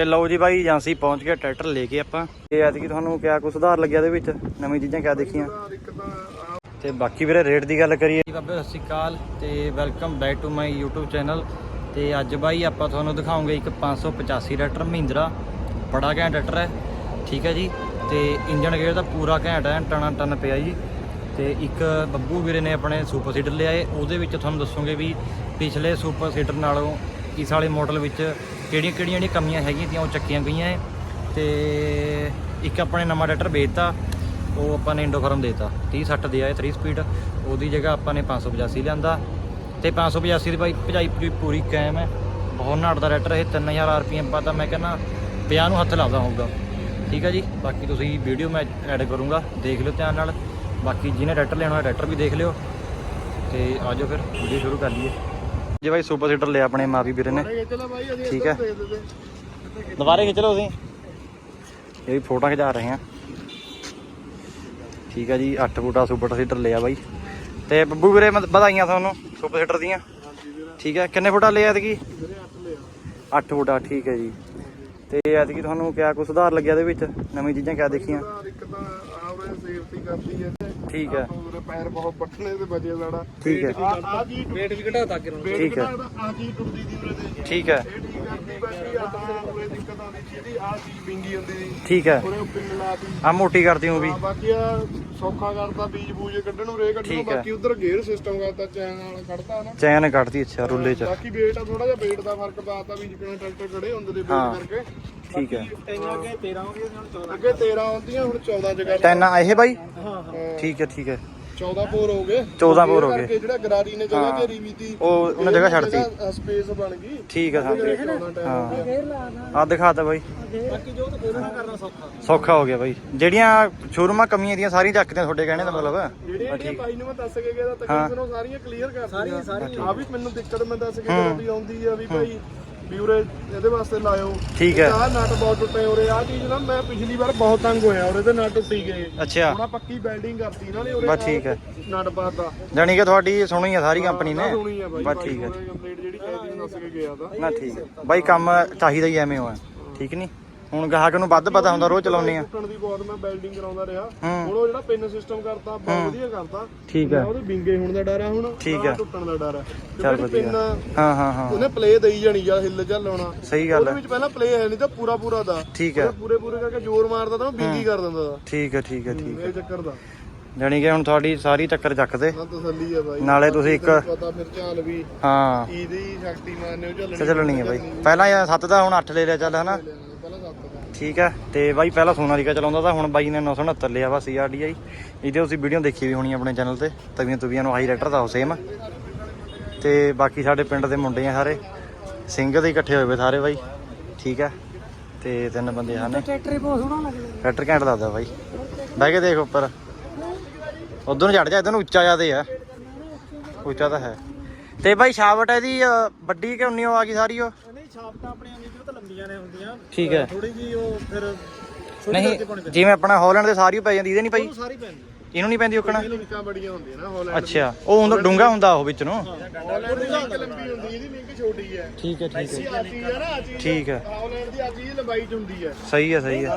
ਤੇ ਲਓ ਜੀ ਬਾਈ, ਏਜੰਸੀ ਪਹੁੰਚ ਗਏ, ਟਰੈਕਟਰ ਲੈ ਕੇ ਆਪਾਂ। ਤੇ ਐਤਕੀ ਤੁਹਾਨੂੰ ਕਿਆ ਕੁ ਸੁਧਾਰ ਲੱਗਿਆ ਇਹਦੇ ਵਿੱਚ? ਨਵੀਂ ਚੀਜ਼ਾਂ ਕਿਆ ਦੇਖੀਆਂ? ਤੇ ਬਾਕੀ ਵੀਰੇ ਰੇਟ ਦੀ ਗੱਲ ਕਰੀਏ। ਬਾਬੇ, ਸਤਿ ਸ਼੍ਰੀ ਅਕਾਲ ਤੇ welcome back to my YouTube channel ਤੇ ਅੱਜ ਬਾਈ ਆਪਾਂ ਤੁਹਾਨੂੰ ਦਿਖਾਉਂਗੇ ਇੱਕ 585 ਟਰੈਕਟਰ ਮਹਿੰਦਰਾ। ਬੜਾ ਘੈਂਟ ਟਰੈਕਟਰ ਹੈ, ਠੀਕ ਹੈ ਜੀ? ਤੇ ਇੰਜਨ ਗੇਅਰ ਦਾ ਪੂਰਾ ਘੈਂਟ ਹੈ ਟਣਾ ਟਨ ਪਿਆ ਜੀ। ਤੇ ਇੱਕ ਬੱਬੂ ਵੀਰੇ ਨੇ ਆਪਣੇ ਸੁਪਰ ਸੀਟਰ ਲਿਆਏ। ਉਹਦੇ ਵਿੱਚ ਤੁਹਾਨੂੰ ਦੱਸੂਗੇ ਵੀ ਪਿਛਲੇ ਸੁਪਰ ਸੀਟਰ ਨਾਲੋਂ ਇਸ ਵਾਲੇ ਮਾਡਲ ਵਿੱਚ ਕਿਹੜੀਆਂ ਕਿਹੜੀਆਂ ਜਿਹੜੀਆਂ ਕਮੀਆਂ ਹੈਗੀਆਂ ਤੀਆਂ ਉਹ ਚੱਕੀਆਂ ਗਈਆਂ ਹੈ ਤੇ ਇੱਕ ਆਪਣੇ ਨਵਾਂ ਟਰੈਕਟਰ ਵੇਚਤਾ, ਉਹ ਆਪਾਂ ਨੇ ਇੰਡੋਫਾਰਮ ਦੇਤਾ। 30 60 ਦੇ ਆਏ 3 ਸਪੀਡ। ਉਹਦੀ ਜਗ੍ਹਾ ਆਪਾਂ ਨੇ 585 ਲਿਆਂਦਾ। ਤੇ 585 ਦੀ ਬਾਈ ਭਜਾਈ ਪੂਰੀ- ਪੂਰੀ ਕਾਇਮ ਹੈ ਬਹੁਤ ਨਾਟ ਦਾ ਰੈਟਰ ਇਹ 3000 ਆਰਪੀਐਮ ਪਾ ਤਾਂ। ਮੈਂ ਕਹਿੰਦਾ 50 ਨੂੰ ਹੱਥ ਲਾਉਂਦਾ ਹੋਊਗਾ। ਠੀਕ ਹੈ ਜੀ? ਬਾਕੀ ਤੁਸੀਂ ਵੀਡੀਓ ਮੈਂ ਐਡ ਕਰੂੰਗਾ। ਦੇਖ ਲਿਓ ਧਿਆਨ ਨਾਲ। ਬਾਕੀ ਜਿਹਨੇ ਰੈਟਰ ਲੈਣਾ ਹੋਇਆ ਰੈਟਰ ਵੀ ਦੇਖ ਲਿਓ। ਤੇ ਆਜੋ ਫਿਰ, ਵੀਡੀਓ ਸ਼ੁਰੂ ਕਰ ਲਈਏ। ਜੀ ਬਾਈ ਸੁਪਰ ਸੀਟਰ ਲਿਆ ਆਪਣੇ ਮਾਵੀ ਵੀਰੇ ਨੇ। ਠੀਕ ਹੈ। ਦੁਬਾਰੇ ਖਿੱਚ ਲਓ ਤੁਸੀਂ। ਇਹ ਵੀ ਫੋਟੋਆਂ ਖਿਚਾ ਰਹੇ ਹਾਂ। ਠੀਕ ਹੈ ਜੀ 8 ਫੁੱਟਾ ਸੁਪਰ ਸੀਟਰ ਲਿਆ ਬਾਈ। ਤੇ ਬੱਬੂ ਵੀਰੇ ਵਧਾਈਆਂ ਤੁਹਾਨੂੰ ਸੁਪਰ ਸੀਟਰ ਦੀਆਂ। ਠੀਕ ਹੈ, ਕਿੰਨੇ ਫੁੱਟਾ ਲਿਆ ਐਤਕੀ? 8 ਫੁੱਟਾ, ਠੀਕ ਹੈ ਜੀ। ਤੇ ਐਤਕੀ ਤੁਹਾਨੂੰ ਕਿਆ ਕੁ ਸੁਧਾਰ ਲੱਗਿਆ ਇਹਦੇ ਵਿੱਚ? ਨਵੀਂ ਚੀਜ਼ਾਂ ਕਿਆ ਦੇਖੀਆਂ? ਇੱਕ ਤਾਂ ਆਵਰੇ ਸੇਫਟੀ ਕਰਦੀ ਹੈ। ਠੀਕ ਹੈ। ਉਹਦੇ ਪੈਰ ਬਹੁਤ ਪੱਟਣੇ ਤੇ ਬਚੇ ਸਾਡਾ। ਠੀਕ ਹੈ। ਆ ਆ ਜੀ ਵੇਟ ਵੀ ਘਟਾਤਾ ਕਿ ਠੀਕ ਹੈ। ਆ ਜੀ ਟੁੱਟਦੀ ਦੀ ਉਰੇ ਤੇ। ਠੀਕ ਹੈ। ਇਹ ਠੀਕ ਕਰਦੀ ਬਾਕੀ ਆ ਉਰੇ ਦਿੱਕਤ ਆਉਂਦੀ ਸੀ ਇਹਦੀ ਆ ਚੀਜ਼ ਵਿੰਗੀ ਹੁੰਦੀ ਸੀ। ਠੀਕ ਹੈ। ਉਰੇ ਪਿੰਨ ਲਾਤੀ ਆ ਮੋਟੀ ਕਰਦੀ ਹੂੰ ਵੀ। ਹਾਂ, ਬਾਕੀ ਆ ਸੌਖਾ ਕਰਤਾ ਬੀਜ ਬੂਜ ਕੱਢਣ ਨੂੰ ਰੇ ਕੱਢਣ ਨੂੰ ਠੀਕ ਹੈ। ਬਾਕੀ ਉਧਰ ਗੇਅਰ ਸਿਸਟਮ ਕਰਤਾ ਚੈਨ ਨਾਲ ਕੱਢਤਾ ਨਾ। ਚੈਨ ਕੱਢਦੀ ਅੱਛਾ ਰੁੱਲੇ ਚ। ਬਾਕੀ ਵੇਟ ਆ ਥੋੜਾ ਜਿਹਾ ਵੇਟ ਦਾ ਫ਼ਰਕ ਪਾਤਾ ਵੀ ਜਿਵੇਂ ਟਰੈਕਟਰ ਖੜੇ ਹੁੰਦੇ ਦੇ ਹਾਂ। ਕਰਕੇ। ਠੀਕ ਹੈ। ਅੱਗੇ 13 ਹੋ ਗਏ ਹੁਣ 14 ਅੱਗੇ 13 ਆਉਂਦੀਆਂ ਹੁਣ 14 ਜਗ੍ਹਾ ਟੈਨ ਆ ਇਹ ਬਾਈ? ਹਾਂ। ਠੀਕ ਹੈ ਠੀਕ ਹੈ। 14 ਪੋਰ ਹੋ ਗਏ। 14 ਪੋਰ ਹੋ ਗਏ। ਜਿਹੜਾ ਗਰਾਰੀ ਨੇ ਜਗ੍ਹਾ। ਘੇਰੀ ਵੀ ਤੀ ਉਹ ਉਹਨੇ ਜਗ੍ਹਾ ਛੱਡਤੀ ਸਪੇਸ ਬਣ ਗਈ। ਠੀਕ ਸਮਝ ਗਿਆ। ਹਾਂ ਆ ਦਿਖਾਤਾ ਬਾਈ। ਬਾਕੀ ਜੋ ਤਾਂ ਫੇਰ ਕਰਨਾ ਸੌਖਾ। ਸੌਖਾ ਹੋ ਗਿਆ ਬਾਈ। ਜਿਹੜੀਆਂ ਸ਼ੋਰੂਮਾਂ ਕਮੀਆਂ ਦੀਆਂ ਸਾਰੀਆਂ ਚੱਕਦੇ ਤੁਹਾਡੇ ਕਹਿਣੇ ਦਾ ਮਤਲਬ। ਜਿਹੜੀਆਂ ਬਾਈ ਨੂੰ ਮੈਂ ਦੱਸ ਕੇ ਗਿਆ ਤਾਂ ਤਕਰੀਬਨ ਉਹ ਸਾਰੀਆਂ ਕਲੀਅਰ ਕਰ ਸਾਰੀਆਂ ਸਾਰੀਆਂ। ਆ ਵੀ ਮੈਨੂੰ ਦਿੱਕਤ ਮੈਂ ਦੱਸ ਕੇ ਗਿਆ ਵੀ ਆਉਂਦੀ ਆ ਵੀ ਭਾਈ ਵੀ ਉਰੇ ਇਹਦੇ ਵਾਸਤੇ ਲਾਇਓ। ਠੀਕ ਹੈ। ਆਹ ਨਟ ਬਹੁਤ ਟੁੱਟੇ ਉਰੇ। ਆਹ ਚੀਜ਼ ਨਾ ਮੈਂ ਪਿਛਲੀ ਵਾਰ ਬਹੁਤ ਤੰਗ ਹੋਇਆ ਉਰੇ ਤੇ ਨਟ ਟੁੱਟੀ ਗਏ। ਅੱਛਾ। ਹੁਣ ਆਹ ਪੱਕੀ ਵੈਲਡਿੰਗ ਕਰਤੀ ਇਹਨਾਂ ਨੇ ਉਰੇ ਬਸ ਠੀਕ ਹੈ। ਨਟ ਪਾਤਾ। ਜਾਣੀ ਕਿ ਤੁਹਾਡੀ ਸੁਣੀ ਆ ਸਾਰੀ ਕੰਪਨੀ ਨੇ? ਸੁਣੀ ਆ ਬਾਈ। ਬਸ ਠੀਕ ਹੈ। ਕੰਪਲੀਟ ਜਿਹੜੀ ਚਾਹੀਦੀ ਨੂੰ ਦੱਸ ਕੇ ਗਿਆ ਤਾਂ। ਨਾ ਠੀਕ ਹੈ। ਬਾਈ ਕੰਮ ਚਾਹੀਦਾ ਹੀ ਐਵੇਂ ਹੋਇਆ। ਠੀਕ ਨਹੀਂ? ਹੁਣ ਗਾਹਕ ਨੂੰ ਵੱਧ ਪਤਾ ਹੁੰਦਾ ਰੋਜ਼ ਚਲਾਉਣੇ ਆ। ਟੁੱਟਣ ਦੀ ਬਹੁਤ ਮੈਂ ਵੈਲਡਿੰਗ ਕਰਾਉਂਦਾ ਰਿਹਾ। ਹੁਣ ਉਹ ਜਿਹੜਾ ਪਿੰਨ ਸਿਸਟਮ ਕਰਤਾ ਬਹੁਤ ਵਧੀਆ ਕਰਤਾ। ਠੀਕ ਹੈ ਉਹਦੇ ਵਿੰਗੇ ਹੋਣ ਦਾ ਡਰ ਆ ਹੁਣ ਠੀਕ ਹੈ। ਟੁੱਟਣ ਦਾ ਡਰ ਆ। ਚੱਲ ਵਧੀਆ। ਹਾਂ ਹਾਂ ਹਾਂ। ਉਹਨੇ ਪਲੇ ਦੇਈ ਜਾਣੀ ਜਾਂ ਹਿੱਲ ਜਾਂ ਲਾਉਣਾ ਸਹੀ ਗੱਲ ਉਹਦੇ ਹੈ ਵਿੱਚ ਪਹਿਲਾਂ ਪਲੇ ਹੈ ਨਹੀਂ ਤਾਂ ਪੂਰਾ ਪੂਰਾ ਦਾ। ਠੀਕ ਹੈ ਪੂਰੇ ਪੂਰੇ ਕਰਕੇ ਜ਼ੋਰ ਮਾਰਦਾ ਤਾਂ ਉਹ ਵਿੰਗੀ ਕਰ ਦਿੰਦਾ। ਦਾ ਠੀਕ ਹੈ ਠੀਕ ਹੈ ਠੀਕ ਇਹ ਚੱਕਰ ਦਾ। ਜਾਣੀ ਕਿ ਹੁਣ ਤੁਹਾਡੀ ਸਾਰੀ ਟੱਕਰ ਚੱਕਦੇ। ਨਾਲੇ ਤੁਸੀਂ ਇੱਕ ਤੈਨੂੰ ਪਤਾ ਫਿਰ ਚਾਲ ਵੀ। ਹਾਂ। ਇਹਦੀ ਸ਼ਕਤੀਮਾਨ ਨੇ ਉਹ ਝੱਲਣੀ ਹੈ ਬਾਈ। ਪਹਿਲਾਂ ਯਾਰ 7 ਦਾ ਹੁਣ 8 ਲੈ ਲਿਆ ਚੱਲ ਹਨਾ? ਠੀਕ ਹੈ ਤੇ ਬਾਈ ਪਹਿਲਾਂ ਸੋਨਾਲੀਕਾ ਚਲਾਉਂਦਾ ਤਾਂ ਹੁਣ ਬਾਈ ਨੇ 969 ਲਿਆ ਵਾ ਸੀਆਰਡੀਆਈ ਇਹਦੇ ਤੁਸੀਂ ਵੀਡੀਓ ਦੇਖੀ ਵੀ ਹੋਣੀ ਆਪਣੇ ਚੈਨਲ ਤੇ ਤਵੀਆਂ ਤੁਵੀਆਂ ਨੂੰ ਹਾਈ ਰੈਕਟਰ ਦਾ ਸੇਮ ਤੇ ਬਾਕੀ ਸਾਡੇ ਪਿੰਡ ਦੇ ਮੁੰਡੇ ਆ ਸਾਰੇ ਸਿੰਘ ਦੇ ਇਕੱਠੇ ਹੋਏ ਵੇ ਸਾਰੇ ਬਾਈ ਠੀਕ ਹੈ ਤੇ ਤਿੰਨ ਬੰਦੇ ਹਨ। ਟਰੈਕਟਰ ਹੀ ਬਹੁਤ ਸੋਹਣਾ ਲੱਗਦਾ। ਟਰੈਕਟਰ ਘੈਂਟ ਲੱਗਦਾ ਬਾਈ। ਬਹਿ ਕੇ ਦੇਖ ਉੱਪਰ। ਉਧਰ ਨੂੰ ਚੜ ਜਾ ਇਧਰ ਨੂੰ ਉੱਚਾ ਜਿਆਦੇ ਆ। ਉੱਚਾ ਤਾਂ ਹੈ। ਤੇ ਬਾਈ ਸ਼ਾਵਟ ਇਹਦੀ ਵੱਡੀ ਕਿ ਉਨੀ ਓ ਆ ਗਈ ਸਾਰੀ ਉਹ? ਨਹੀਂ ਛਾਪਟਾਂ ਆਪਣੀਆਂ ਨੇ ਹੁੰਦੀਆਂ। ਠੀਕ ਹੈ। ਥੋੜੀ ਜੀ ਉਹ ਫਿਰ ਨਹੀਂ ਜਿਵੇਂ ਆਪਣਾ ਹਾਲੈਂਡ ਦੇ ਸਾਰੀ ਪੈ ਜਾਂਦੀ ਇਹਦੇ ਨਹੀਂ ਪਾਈ? ਸਾਰੀ ਪੈਂਦੀ ਇਹਨੂੰ ਨਹੀਂ ਪੈਂਦੀ ਉਕਣਾ? ਲਿੰਕਾਂ ਬੜੀਆਂ ਹੁੰਦੀਆਂ ਨਾ ਹਾਲੈਂਡ ਅੱਛਾ ਉਹ ਹੁੰਦਾ ਡੂੰਗਾ ਹੁੰਦਾ ਉਹ ਵਿੱਚ ਨੂੰ? ਹਾਲੈਂਡ ਦੀ ਲਿੰਕ ਲੰਬੀ ਹੁੰਦੀ ਇਹਦੀ ਲਿੰਕ ਛੋਟੀ ਹੈ। ਠੀਕ ਹੈ ਠੀਕ ਹੈ। ਆ ਚੀਜ਼ ਹੈ ਨਾ ਆ ਚੀਜ਼ ਠੀਕ ਹੈ। ਹਾਲੈਂਡ ਦੀ ਆ ਚੀਜ਼ ਲੰਬਾਈ ਚ ਹੁੰਦੀ ਹੈ। ਸਹੀ ਹੈ ਸਹੀ ਹੈ।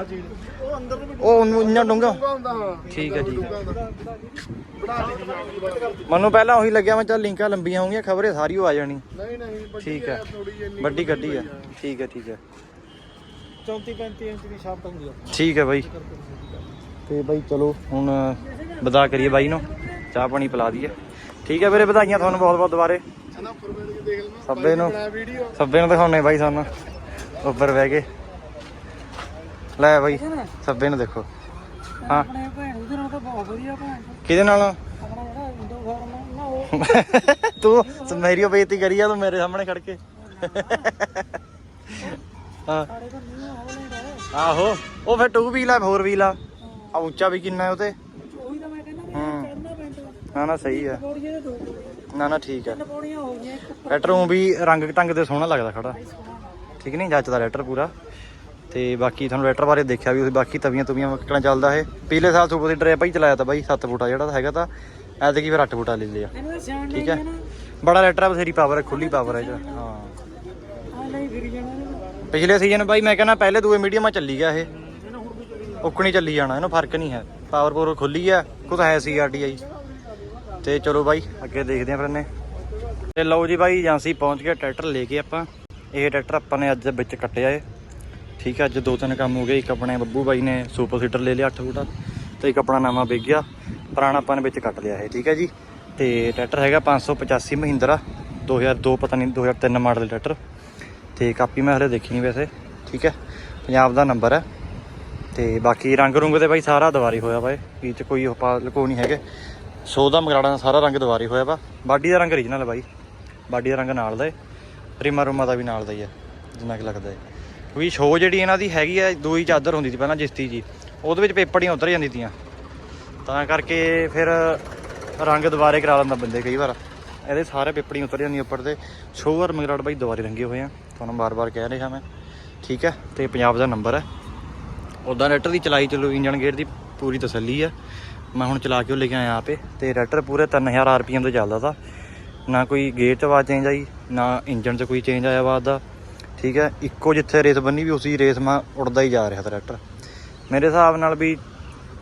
ਉਹ ਅੰਦਰ ਨੂੰ ਵੀ ਉਹ ਉਹਨੂੰ ਇੰਨਾ ਡੂੰਗਾ ਹਾਂ ਠੀਕ ਹੈ, ਠੀਕ ਹੈ। ਨਹੀਂ ਮੈਨੂੰ ਪਹਿਲਾਂ ਉਹੀ ਲੱਗਿਆ ਮੈਂ ਚੱਲ ਲਿੰਕਾਂ ਲੰਬੀਆਂ ਹੋਣਗੀਆਂ ਖਬਰੇ ਸਾਰੀ ਉਹ ਆ ਜਾਣੀ। ਨਹੀਂ ਵੱਡੀ ਠੀਕ ਹੈ। ਵੱਡੀ ਗੱਡੀ ਆ ਠੀਕ ਹੈ ਠੀਕ ਹੈ। 34 35 ਇੰਚ ਦੀ ਛਾਪਟ ਹੁੰਦੀ ਆ ਠੀਕ ਹੈ ਬਾਈ। ਤੇ ਬਾਈ ਚਲੋ ਹੁਣ ਵਧਾ ਕਰੀਏ ਬਾਈ ਨੂੰ, ਚਾਹ ਪਾਣੀ ਪਿਲਾ ਦਈਏ। ਠੀਕ ਹੈ ਵੀਰੇ, ਵਧਾਈਆਂ ਤੁਹਾਨੂੰ ਬਹੁਤ ਬਹੁਤ ਦੁਬਾਰੇ। ਸੱਬੇ ਨੂੰ ਬਣਾ ਸੱਬੇ ਨੂੰ ਦਿਖਾਉਣੇ ਬਾਈ ਸਾਨੂੰ, ਉੱਪਰ ਬਹਿ ਕੇ। ਲੈ ਬਾਈ, ਸੱਬੇ ਨੂੰ ਦੇਖੋ। ਹਾਂ। ਕਿਹਦੇ ਨਾਲ? ਤੂੰ ਮੇਰੀ ਓ ਬੇਇੱਜ਼ਤੀ ਕਰੀ ਆ, ਤੂੰ ਮੇਰੇ ਸਾਹਮਣੇ ਖੜ ਕੇ। ਹਾਂ। ਆਹੋ, ਉਹ ਫਿਰ 2 ਵੀਲ ਆ 4 ਵੀਲ ਆ। ਆ ਉੱਚਾ ਵੀ ਕਿੰਨਾ ਹੈ ਉਹ ਤੇ ਉਹੀ ਤਾਂ ਮੈਂ ਕਹਿੰਦਾ ਹੂੰ। ਵੀ ਚੜਨਾ ਪੈਂਦਾ। ਨਾ ਨਾ ਸਹੀ ਪੌੜੀਆਂ ਦੇ ਦੋ ਨਾ ਨਾ ਠੀਕ ਤਿੰਨ ਪੌੜੀਆਂ ਹੋ ਗਈਆਂ ਇੱਕ ਉੱਪਰ। ਲੈਟਰ ਉਹ ਵੀ ਰੰਗ ਢੰਗ ਤੇ ਸੋਹਣਾ ਲੱਗਦਾ ਖੜਾ। ਠੀਕ ਨਹੀਂ? ਜੱਚਦਾ ਲੈਟਰ ਪੂਰਾ। ਤੇ ਬਾਕੀ ਤੁਹਾਨੂੰ ਲੈਟਰ ਬਾਰੇ ਦੇਖਿਆ ਵੀ ਤੁਸੀਂ ਬਾਕੀ ਤਵੀਆਂ ਤਵੀਆਂ ਕਿਹੜਾ ਚੱਲਦਾ ਇਹ। ਪਿਛਲੇ ਸਾਲ ਸੁਪਰ ਇਹ ਭਾਈ ਚਲਾਇਆ ਤਾਂ ਬਾਈ 7 ਫੁੱਟਾ ਜਿਹੜਾ ਤਾਂ ਹੈਗਾ ਤਾਂ। ਐਤਕੀ ਫਿਰ 8 ਫੁੱਟਾ ਲੈ ਲਿਆ। ਇਹਨੂੰ ਤਾਂ ਸਿਆਣ ਠੀਕ ਹੈ। ਨਾ। ਬੜਾ ਲੈਟਰ ਆ ਬਥੇਰੀ ਪਾਵਰ ਹੈ ਖੁੱਲੀ ਪਾਵਰ ਹੈ ਇਹਦਾ। ਹਾਂ। ਆ ਲਈ ਫਿਰ ਜਾਣਾ ਇਹਨੂੰ। ਪਿਛਲੇ ਸੀਜ਼ਨ ਬਾਈ ਮੈਂ ਕਹਿੰਦਾ ਪਹਿਲੇ ਦੂਏ ਮੀਡੀਅਮਾਂ ਚੱਲੀ ਗਿਆ ਇਹ। ਉੱਕਣੀ ਚੱਲੀ ਜਾਣਾ, ਇਹਨੂੰ ਫ਼ਰਕ ਨਹੀਂ ਹੈ। ਪਾਵਰ ਪੂਰ ਖੁੱਲੀ ਆ ਕੁਝ ਹੈ ਸੀ ਆਰਟੀਆਈ ਤੇ ਚਲੋ ਬਾਈ, ਅੱਗੇ ਦੇਖਦੇ ਆਂ ਫਿਰ ਇਹਨੇ। ਤੇ ਲਓ ਜੀ ਬਾਈ, ਏਜੰਸੀ ਪਹੁੰਚ ਗਿਆ ਟਰੈਕਟਰ ਲੈ ਕੇ ਆਪਾਂ। ਇਹ ਟਰੈਕਟਰ ਆਪਾਂ ਨੇ ਅੱਜ ਵਿੱਚ ਕੱਟਿਆ ਏ। ਠੀਕ ਹੈ ਅੱਜ ਦੋ ਤਿੰਨ ਕੰਮ ਹੋ ਗਏ। ਇੱਕ ਆਪਣੇ ਬੱਬੂ ਬਾਈ ਨੇ ਸੁਪਰ ਸੀਟਰ ਲੈ ਲਿਆ 8 ਫੁੱਟਾ ਤੇ ਇੱਕ ਆਪਣਾ ਨਵਾਂ ਵਿਕ ਗਿਆ। ਪੁਰਾਣਾ ਆਪਾਂ ਨੇ ਵਿੱਚ ਕੱਟ ਲਿਆ ਹੈ ਠੀਕ ਹੈ ਜੀ। ਤੇ ਟਰੈਕਟਰ ਹੈਗਾ 585 ਮਹਿੰਦਰਾ 2002 ਪਤਾ ਨਹੀਂ 2003 ਮਾਡਲ ਟਰੈਕਟਰ। ਤੇ ਕਾਪੀ ਮੈਂ ਹਲੇ ਦੇਖੀ ਨਹੀਂ ਵੈਸੇ, ਠੀਕ ਹੈ ਪੰਜਾਬ ਦਾ ਨੰਬਰ ਹੈ ਤੇ ਬਾਕੀ ਰੰਗ ਰੁੰਗ ਤੇ ਬਾਈ ਸਾਰਾ ਦੁਬਾਰੀ ਹੋਇਆ ਵਾ ਇਹ। ਚ ਕੋਈ ਉਹ ਲਕੋ ਨਹੀਂ ਹੈਗੇ। ਸੋ ਦਾ ਮਗਰਾੜਾ ਦਾ ਸਾਰਾ ਰੰਗ ਦੁਬਾਰੀ ਹੋਇਆ ਵਾ। ਬਾਡੀ ਦਾ ਰੰਗ ਓਰੀਜਨਲ ਬਾਈ। ਬਾਡੀ ਦਾ ਰੰਗ ਨਾਲ ਦਾ ਏ। ਰਿਮਾ ਰੁਮਾ ਦਾ ਵੀ ਨਾਲ ਦਾ ਹੀ ਹੈ ਜਿੰਨਾ ਕਿ ਲੱਗਦਾ ਹੈ ਕਿਉਂਕਿ ਸ਼ੋ ਜਿਹੜੀ ਇਹਨਾਂ ਦੀ ਹੈਗੀ ਹੈ ਦੋ ਹੀ ਚਾਦਰ ਹੁੰਦੀ ਸੀ ਪਹਿਲਾਂ ਜਿਸਤੀ ਜੀ। ਉਹਦੇ ਵਿੱਚ ਪੇਪੜੀਆਂ ਉਤਰ ਜਾਂਦੀ ਤੀਆਂ। ਤਾਂ ਕਰਕੇ ਫਿਰ ਰੰਗ ਦੁਬਾਰੇ ਕਰਾ ਲੈਂਦਾ ਬੰਦੇ ਕਈ ਵਾਰ। ਇਹਦੇ ਸਾਰੇ ਪੇਪੜੀਆਂ ਉਤਰ ਜਾਂਦੀਆਂ ਉੱਪਰ ਤੇ। ਸ਼ੋਅਰ ਮਗਰਾੜ ਬਾਈ ਦੁਬਾਰੇ ਰੰਗੇ ਹੋਏ ਆ। ਤੁਹਾਨੂੰ ਬਾਰ-ਬਾਰ ਕਹਿ ਰਿਹਾ ਮੈਂ। ਠੀਕ ਹੈ ਤੇ ਪੰਜਾਬ ਦਾ ਨੰਬਰ ਹੈ ਉਦਾਂ ਰੈਟਰ ਦੀ ਚਲਾਈ ਚਲੋ ਇੰਜਨ ਗੇਅਰ ਦੀ ਪੂਰੀ ਤਸੱਲੀ ਆ। ਮੈਂ ਹੁਣ ਚਲਾ ਕੇ ਉਹ ਲੈ ਕੇ ਆਇਆ ਆਪੇ, ਤੇ ਰੈਟਰ ਪੂਰੇ 3000 ਆਰਪੀਐਮ ਤੇ ਚੱਲਦਾ ਤਾ। ਨਾ ਕੋਈ ਗੇਅਰ 'ਚ ਆਵਾਜ਼ ਚੇਂਜ ਆਈ, ਨਾ ਇੰਜਨ 'ਚ ਕੋਈ ਚੇਂਜ ਆਇਆ ਆਵਾਜ਼ ਦਾ। ਠੀਕ ਹੈ ਇੱਕੋ ਜਿੱਥੇ ਰੇਸ ਬੰਨੀ ਵੀ ਉਸੇ ਰੇਸ ਮਾ ਉੜਦਾ ਹੀ ਜਾ ਰਿਹਾ ਤਾ ਰੈਟਰ। ਮੇਰੇ ਹਿਸਾਬ ਨਾਲ ਵੀ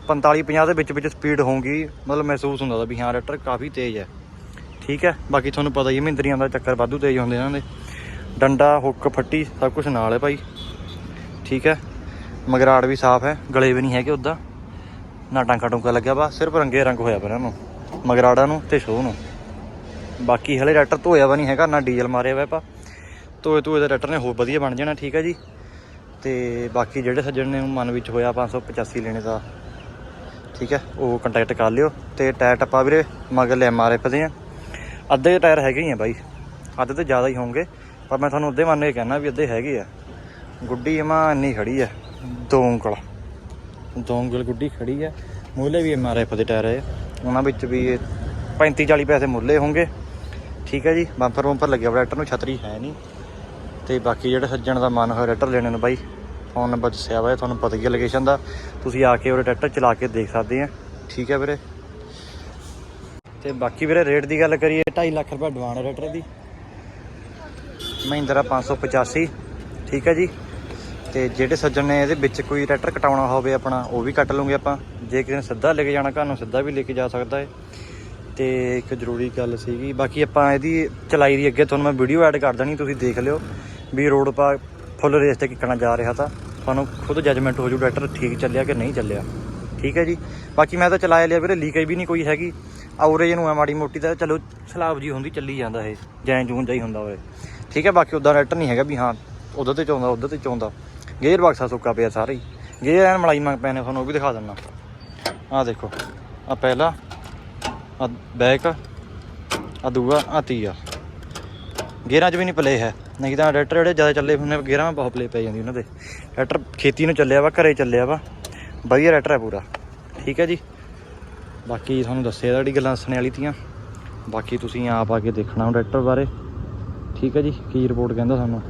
45 50 ਦੇ ਵਿੱਚ ਵਿੱਚ ਸਪੀਡ ਹੋਊਗੀ, ਮਤਲਬ ਮਹਿਸੂਸ ਹੁੰਦਾ ਤਾ ਵੀ ਹਾਂ ਰੈਟਰ ਕਾਫੀ ਤੇਜ਼ ਹੈ ਠੀਕ ਹੈ ਬਾਕੀ ਤੁਹਾਨੂੰ ਪਤਾ ਹੀ ਹੈ ਮਹਿੰਦਰੀਆਂ ਦਾ ਚੱਕਰ ਵਾਧੂ ਤੇਜ਼ ਹੁੰਦੇ ਇਹਨਾਂ ਦੇ। ਡੰਡਾ, ਹੁੱਕ, ਫੱਟੀ ਸਭ ਕੁਝ ਨਾਲ ਹੈ ਭਾਈ। ਠੀਕ ਹੈ ਮਗਰਾੜ ਵੀ ਸਾਫ਼ ਹੈ, ਗਲੇ ਵੀ ਨਹੀਂ ਹੈਗੇ ਉਦਾਂ। ਨਾ ਟਾਂਕਾ ਟੁੰਕਾ ਲੱਗਿਆ ਵਾ, ਸਿਰਫ ਰੰਗੇ ਰੰਗ ਹੋਇਆ ਪਿਆ ਨੂੰ ਮਗਰਾੜਾਂ ਨੂੰ ਤੇ ਸ਼ੋਅ ਨੂੰ। ਬਾਕੀ ਹਲੇ ਟਰੈਕਟਰ ਧੋਇਆ ਵਾ ਨਹੀਂ ਹੈਗਾ, ਨਾ ਡੀਜ਼ਲ ਮਾਰਿਆ ਵਾ ਪਾ ਧੋਏ ਧੋਏ ਦਾ ਰੈਟਰ ਨੇ ਹੋਰ ਵਧੀਆ ਬਣ ਜਾਣਾ, ਠੀਕ ਹੈ ਜੀ। ਤੇ ਬਾਕੀ ਜਿਹੜੇ ਸੱਜਣ ਨੇ, ਮਨ ਵਿੱਚ ਹੋਇਆ 585 ਲੈਣੇ ਦਾ, ਠੀਕ ਹੈ, ਉਹ ਕੰਟੈਕਟ ਕਰ ਲਿਓ। ਤੇ ਟਾਇਰ ਟੱਪਾ ਵੀਰੇ, ਮਗਰ ਲੈ ਐਮਆਰਐਫ ਦੇ ਆ। ਅੱਧੇ ਟਾਇਰ ਹੈਗੇ ਹੀ ਆ ਬਾਈ, ਅੱਧੇ ਤੇ ਜ਼ਿਆਦਾ ਹੀ ਹੋਣਗੇ, ਪਰ ਮੈਂ ਤੁਹਾਨੂੰ ਅੱਧੇ ਮੰਨ ਕੇ ਕਹਿਣਾ ਵੀ ਅੱਧੇ ਹੈਗੇ ਆ। ਗੁੱਡੀ ਜਮਾ ਇੰਨੀ ਖੜੀ ਆ। ਦੋ ਉਂਗਲ ਦੋ ਉਂਗਲ ਗੁੱਡੀ ਖੜੀ ਆ। ਮੂਲੇ ਵੀ ਐਮਆਰਐਫ ਦੇ ਟਾਇਰ ਆ ਉਹਨਾਂ ਵਿੱਚ ਵੀ 35 40 ਪੈਸੇ ਮੁੱਲੇ ਹੋਣਗੇ। ਠੀਕ ਹੈ ਜੀ, ਬੰਪਰ ਬੰਪਰ ਲੱਗਿਆ ਟਰੈਕਟਰ ਨੂੰ ਛਤਰੀ ਹੈ ਨਹੀਂ। ਤੇ ਬਾਕੀ ਜਿਹੜਾ ਸੱਜਣ ਦਾ ਮਨ ਹੋਇਆ ਟਰੈਕਟਰ ਲੈਣੇ ਨੂੰ ਬਾਈ, ਫੋਨ ਨੰਬਰ ਦੱਸਿਆ ਵਾ ਤੁਹਾਨੂੰ ਪਤਾ ਹੀ ਹੈ ਲੋਕੇਸ਼ਨ ਦਾ। ਤੁਸੀਂ ਆ ਕੇ ਉਹ ਟਰੈਕਟਰ ਚਲਾ ਕੇ ਦੇਖ ਸਕਦੇ ਆ। ਠੀਕ ਹੈ ਵੀਰੇ। ਤੇ ਬਾਕੀ ਵੀਰੇ ਰੇਟ ਦੀ ਗੱਲ ਕਰੀਏ 2.5 ਲੱਖ ਰੁਪਏ ਡਿਮਾਂਡ ਹੈ ਟਰੈਕਟਰ ਦੀ। ਮਹਿੰਦਰਾ 585 ਠੀਕ ਹੈ ਜੀ। ਤੇ ਜਿਹੜੇ ਸੱਜਣ ਨੇ ਇਹਦੇ ਵਿੱਚ ਕੋਈ ਟਰੈਕਟਰ ਕਟਾਉਣਾ ਹੋਵੇ ਆਪਣਾ, ਉਹ ਵੀ ਕੱਟ ਲਵਾਂਗੇ ਆਪਾਂ। ਜੇ ਕਿਸੇ ਨੇ ਸਿੱਧਾ ਲੈ ਕੇ ਜਾਣਾ, ਘਰ ਨੂੰ ਸਿੱਧਾ ਵੀ ਲੈ ਕੇ ਜਾ ਸਕਦਾ ਹੈ ਤੇ ਇੱਕ ਜ਼ਰੂਰੀ ਗੱਲ ਸੀਗੀ, ਬਾਕੀ ਆਪਾਂ ਇਹਦੀ ਚਲਾਈ ਦੀ ਅੱਗੇ ਤੁਹਾਨੂੰ ਮੈਂ ਵੀਡੀਓ ਐਡ ਕਰ ਦੇਣੀ, ਤੁਸੀਂ ਦੇਖ ਲਿਓ ਵੀ ਰੋਡ ਪਾ ਫੁੱਲ ਰੇਸ ਤੇ ਕਿੱਕਣਾ ਜਾ ਰਿਹਾ ਤਾਂ। ਤੁਹਾਨੂੰ ਖੁਦ ਜੱਜਮੈਂਟ ਹੋ ਜੂ ਟਰੈਕਟਰ ਠੀਕ ਚੱਲਿਆ ਕਿ ਨਹੀਂ ਚੱਲਿਆ। ਠੀਕ ਹੈ ਜੀ? ਬਾਕੀ ਮੈਂ ਤਾਂ ਚਲਾਇਆ ਲਿਆ ਵੀਰੇ ਲੀਕੇਜ ਵੀ ਨਹੀਂ ਕੋਈ ਹੈਗੀ। ਆਵਰੇਜ ਨੂੰ ਆ ਮਾੜੀ ਮੋਟੀ ਤਾਂ ਚਲੋ ਸਲਾਬ ਜੀ ਹੁੰਦੀ, ਚੱਲੀ ਜਾਂਦਾ ਇਹ। ਜੈਂ ਜੂਨ ਜਾਈ ਹੁੰਦਾ ਹੋਵੇ ਠੀਕ ਹੈ, ਬਾਕੀ ਉਦਾਂ ਰੈਟਰ ਨਹੀਂ ਹੈਗਾ ਵੀ ਹਾਂ ਉਧਰ ਤੇ ਚਾਉਂਦਾ ਉਧਰ ਤੇ ਚਾਉਂਦਾ ਗੇਅਰ ਬਾਕਸਾ ਸੁੱਕਾ ਪਿਆ ਸਾਰਾ ਹੀ। ਗੇਅਰ ਐਨ ਮਲਾਈ ਮੰਗ ਪਏ ਨੇ, ਤੁਹਾਨੂੰ ਉਹ ਵੀ ਦਿਖਾ ਦਿੰਦਾ ਆਹ ਦੇਖੋ ਆ ਪਹਿਲਾ ਆ ਬੈਕ ਆ ਦੂਆ ਆ ਤੀਆ। ਗੇਅਰਾਂ 'ਚ ਵੀ ਨਹੀਂ ਪਲੇ ਹੈ। ਨਹੀਂ ਤਾਂ ਟਰੈਕਟਰ ਜਿਹੜੇ ਜ਼ਿਆਦਾ ਚੱਲੇ ਹੁੰਦੇ ਗੇਅਰਾਂ 'ਚ ਬਹੁਤ ਪਲੇ ਪੈ ਜਾਂਦੀ ਉਹਨਾਂ ਦੇ। ਟਰੈਕਟਰ ਖੇਤੀ ਨੂੰ ਚੱਲਿਆ ਵਾ, ਘਰੇ ਚੱਲਿਆ ਵਾ। ਵਧੀਆ ਟਰੈਕਟਰ ਹੈ ਪੂਰਾ। ਠੀਕ ਹੈ ਜੀ। ਬਾਕੀ ਤੁਹਾਨੂੰ ਦੱਸਿਆ ਜਿਹੜੀ ਗੱਲਾਂ ਦੱਸਣ ਵਾਲੀ ਤੀਆਂ। ਬਾਕੀ ਤੁਸੀਂ ਆਪ ਆ ਕੇ ਦੇਖਣਾ ਉਹ ਟਰੈਕਟਰ ਬਾਰੇ। ਠੀਕ ਹੈ ਜੀ। ਕੀ ਰਿਪੋਰਟ ਕਹਿੰਦਾ ਸਾਨੂੰ